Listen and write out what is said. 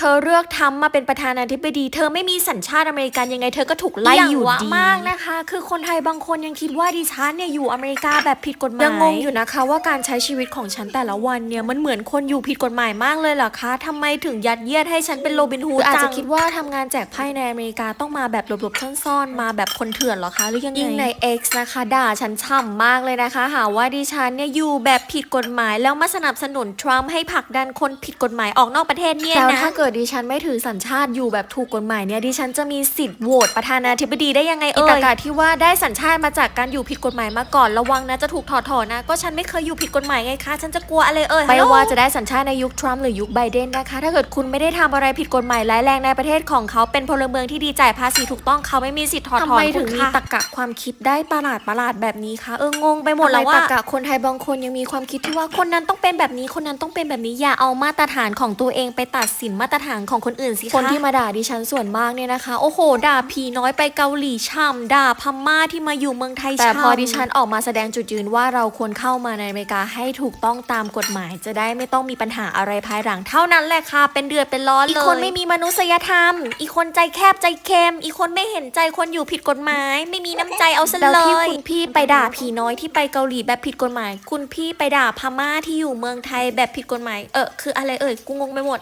เธอเลือกทำมาเป็นประธานาธิบดี เธอไม่มีสัญชาติอเมริกันยังไง เธอก็ถูกไล่อยู่ดีมากนะคะ คือคนไทยบางคนยังคิดว่าดิฉันเนี่ยอยู่อเมริกาแบบผิดกฎหมายยังงงอยู่นะคะ ว่าการใช้ชีวิตของฉันแต่ละวันเนี่ยมันเหมือนคนอยู่ผิดกฎหมายมากเลยเหรอคะทำไมถึงยัดเยียดให้ฉันเป็นโรบินฮูดอาจจะคิดว่าทำงานแจกไพ่ในอเมริกาต้องมาแบบหลบๆซ่อนๆมาแบบคนเถื่อนเหรอคะหรือยังไงยิ่งใน X นะคะด่าฉันช่ำมากเลยนะคะ หาว่าดิฉันเนี่ยอยู่แบบผิดกฎหมายแล้วมาสนับสนุนทรัมป์ให้ผลักดันคนผิดกฎหมายออกนอกประเทศเนี่ยนะแล้วถ้าเกิดดิฉันไม่ถือสัญชาติอยู่แบบถูกกฎหมายเนี่ยดิฉันจะมีสิทธิ์โหวตประธานาธิบดีได้ยังไงเอ่ยประกาศที่ว่าได้สัญชาติมาจากการอยู่ผิดกฎหมายมาก่อนระวังนะจะถูกถอดถอนนะก็ฉันไม่เคยอยู่ผิดกฎหมายไงคะ ฉันจะกลัวอะไรเอ่ยไม่ว่าจะได้สัญชาติในยุคทรัมป์หรือยุคไบเดนนะคะ ถ้าเกิดคุณไม่ได้ทำอะไรผิดกฎหมายร้ายแรงในประเทศของเขาเป็นพลเมืองที่ดีจ่ายภาษีถูกต้องเขาไม่มีสิทธิ์ถอดถอนทำไมถึงคุณมีค่ะตรรกะความคิดได้ประหลาดประหลาดแบบนี้คะเอองงไปหมดทำแล้ไมวตรว่ารกะคนไทยบางคนยังมีความคิดที่ว่าคนนั้นต้องเป็นแบบนี้คนนั้นต้องเป็นแบบนี้อย่าเอามาตรฐานของตัวเองไปตัดสินมาตรฐานของคนอื่นสิคะคนที่มาด่าดิฉันส่วนมากเนี่ยนะคะ โอ้โห ด่าผีน้อยไปเกาหลีช่ำด่าพม่าที่มาอยู่เมืองไทยแต่ช่ำพอดิฉันออกมาแสดงจุดยืนว่าเราควรเข้ามาในอเมริกาให้ถูกต้องตามกฎหมาย จะได้ไม่ต้องมีปัญหาอะไรภายหลังเท่านั้นแหละค่ะ เป็นเดือดเป็นร้อนเลยอีกคนไม่มีมนุษยธรรม อีกคนใจแคบใจเค็มอีกคนไม่เห็นใจคนอยู่ผิดกฎหมาย ไม่มีน้ำใจเอาซะแล้วเลยที่ที่คุคุณณพี่ไปด่าผีน้อยที่ไปเกาหลีแบบผิดกฎหมาย คุณพี่ไปด่าพม่าที่อยู่เมืองไทยแบบผิดกฎหมาย เออคืออะไรเอ่ยกูงงไปหมด